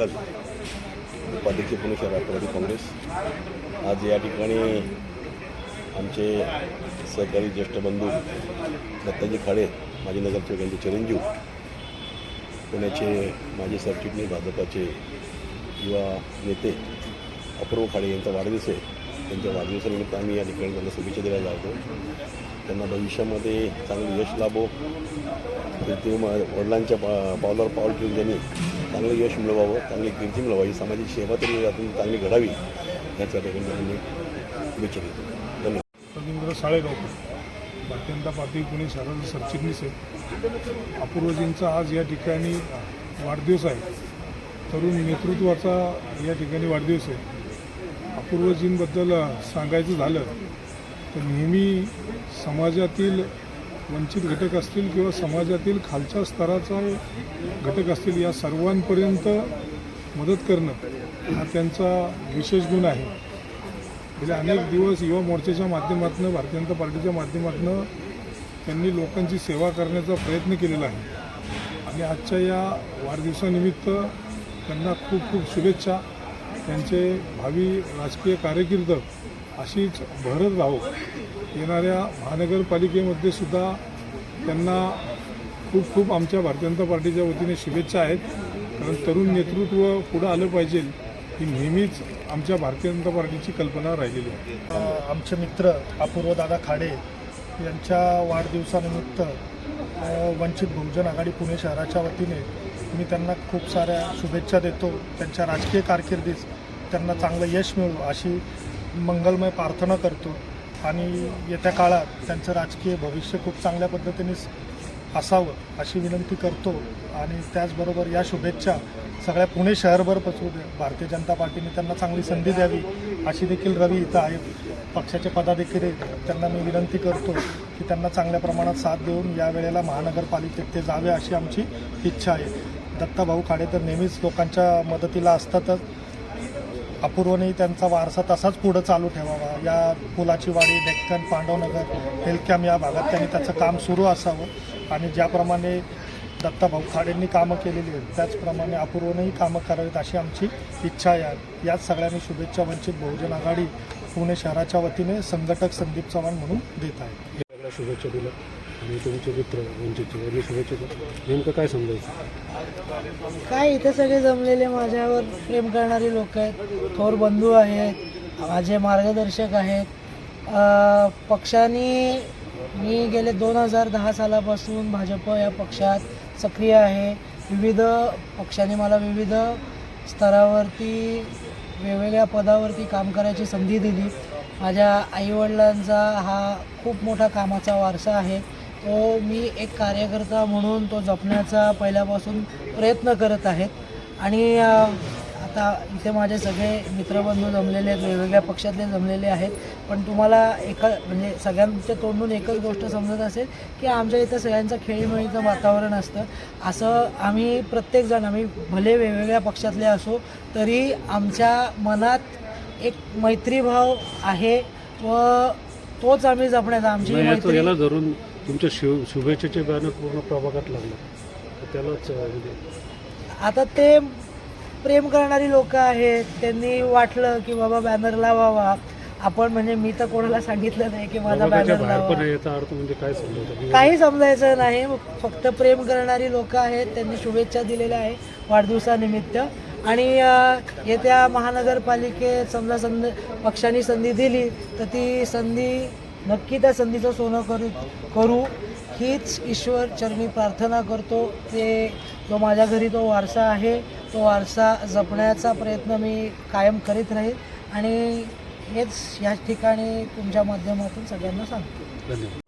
चिखल उपाध्यक्ष पुणे शहर राष्ट्रवादी काँग्रेस. आज या ठिकाणी आमचे सहकारी ज्येष्ठ बंधू दत्ताजी खाडे माजी नगरसेवक यांचे चिरंजीव पुण्याचे माजी सरचिटणीस भाजपाचे युवा नेते अपूर्व खाडे यांचा वाढदिवस आहे. त्यांच्या वाढदिवसानिमित्त आम्ही या ठिकाणी त्यांना शुभेच्छा द्यायला जातो. त्यांना भविष्यामध्ये चांगलं यश लाभो. ते वडिलांच्या पा पावलावर पाऊल ठेवून त्यांनी चांगलं यश मिळवावं चांगली कीर्ती मिळवावी सामाजिक सेवा तरी यातून चांगली घडावी याच्या ठिकाणी मी शुभेच्छा देतो धन्यवाद. रवींद्र साळेगावकर भारतीय जनता पार्टी पुणे शहराचे सरचिटणीस आहे अपूर्वजींचा आज या ठिकाणी वाढदिवस आहे. तरुण नेतृत्वाचा या ठिकाणी वाढदिवस आहे. अपूर्वजींबद्दल सांगायचं झालं तर नेहमी समाजातील वंचित घटक असतील किंवा समाजातील खालच्या स्तराचा घटक असतील या सर्वांपर्यंत मदत करणं हा त्यांचा विशेष गुण आहे. गेले अनेक दिवस युवा मोर्चाच्या माध्यमातून भारतीय जनता पार्टीच्या माध्यमातून त्यांनी लोकांची सेवा करण्याचा प्रयत्न केलेला आहे. आणि आजच्या या वाढदिवसानिमित्त त्यांना खूप खूप शुभेच्छा. त्यांचे भावी राजकीय कारकीर्द अशीच भरत राहो. येणाऱ्या महानगरपालिकेमध्ये सुद्धा त्यांना खूप खूप आमच्या भारतीय जनता पार्टीच्या वतीने शुभेच्छा आहेत. कारण तरुण नेतृत्व पुढं आलं पाहिजे ही नेहमीच आमच्या भारतीय जनता पार्टीची कल्पना राहिलेली आहे. आमचे मित्र अपूर्वदादा खाडे यांच्या वाढदिवसानिमित्त वंचित बहुजन आघाडी पुणे शहराच्या वतीने मी त्यांना खूप साऱ्या शुभेच्छा देतो. त्यांच्या राजकीय कारकिर्दीत त्यांना चांगलं यश मिळू अशी मंगलमय प्रार्थना करतो. आणि येत्या काळात त्यांचं राजकीय भविष्य खूप चांगल्या पद्धतीने असावं अशी विनंती करतो. आणि त्याचबरोबर या शुभेच्छा सगळ्या पुणे शहरभर पसरू दे भारतीय जनता पार्टीने त्यांना चांगली संधी द्यावी अशी देखील रवी इथं आहे पक्षाचे पदाधिकारी त्यांना मी विनंती करतो की त्यांना चांगल्या प्रमाणात साथ देऊन या वेळेला महानगरपालिकेत ते जावे अशी आमची इच्छा आहे. दत्ताभाऊ खाडे तर नेहमीच लोकांच्या मदतीला असतातच. अपूर्वने त्यांचा वारसा तसाच पुढं चालू ठेवावा. या पुलाची वाडी डेक्कन पांडवनगर हेल्थकॅम या भागात त्यांनी त्याचं काम सुरू असावं. आणि ज्याप्रमाणे दत्ताभाऊ खाडेंनी कामं केलेली आहेत त्याचप्रमाणे अपूर्वनेही कामं करावीत अशी आमची इच्छा आहे. याच सगळ्यांनी शुभेच्छा वंचित बहुजन आघाडी पुणे शहराच्या वतीने संघटक संदीप चव्हाण म्हणून देत आहे. सगळ्या शुभेच्छा दिल्या. आणि तुमचे मित्र वंचितचे यांनी शुभेच्छा नेमकं काय समजायचं? काय इथे सगळे जमलेले माझ्यावर प्रेम करणारे लोक आहेत. थोर बंधू आहेत माझे मार्गदर्शक आहेत. पक्षाने मी गेले दोन हजार दहा सालापासून भाजप या पक्षात सक्रिय आहे. विविध पक्षाने मला विविध स्तरावरती वेगवेगळ्या पदावरती काम करायची संधी दिली. माझ्या आईवडिलांचा हा खूप मोठा कामाचा वारसा आहे. तो मी एक कार्यकर्ता म्हणून तो जपण्याचा पहिल्यापासून प्रयत्न करत आहेत. आणि आता इथे माझे सगळे मित्रबंधू जमलेले आहेत वेगवेगळ्या पक्षातले जमलेले आहेत. पण तुम्हाला एका म्हणजे सगळ्यांच्या तोंडून एकच गोष्ट समजत असेल की आमच्या इथं सगळ्यांचं खेळीमेळीचं वातावरण असतं. असं आम्ही प्रत्येकजण आम्ही भले वेगवेगळ्या पक्षातले असो तरी आमच्या मनात एक मैत्रीभाव आहे व तोच आम्ही जपण्याचा. आमची मैत्री धरून तुमच्या शिव शुभेच्छेचे बॅनर पूर्ण प्रभागात लागलं. त्यालाच म्हणजे आता ते प्रेम करणारी लोक आहेत त्यांनी वाटलं की बाबा बॅनर लावावा. आपण म्हणजे मी तर कोणाला सांगितलं नाही की माझा प्रभागाच्या बॅनर बाहेर पण लावा याचा अर्थ म्हणजे काय समजायचं काही समजायचं नाही फक्त प्रेम करणारी लोक आहेत त्यांनी शुभेच्छा दिलेल्या आहे वाढदिवसानिमित्त. आणि अ, येत्या महानगरपालिकेत समजा संध पक्षाने संधी दिली तर ती संधी नक्की त्या संधीचं सोनं करू करू. हीच ईश्वर चरणी प्रार्थना करतो. ते जो माझ्या घरी तो वारसा आहे तो वारसा जपण्याचा प्रयत्न मी कायम करीत राहील. आणि हेच या ठिकाणी तुमच्या माध्यमातून सगळ्यांना सांगतो. धन्यवाद.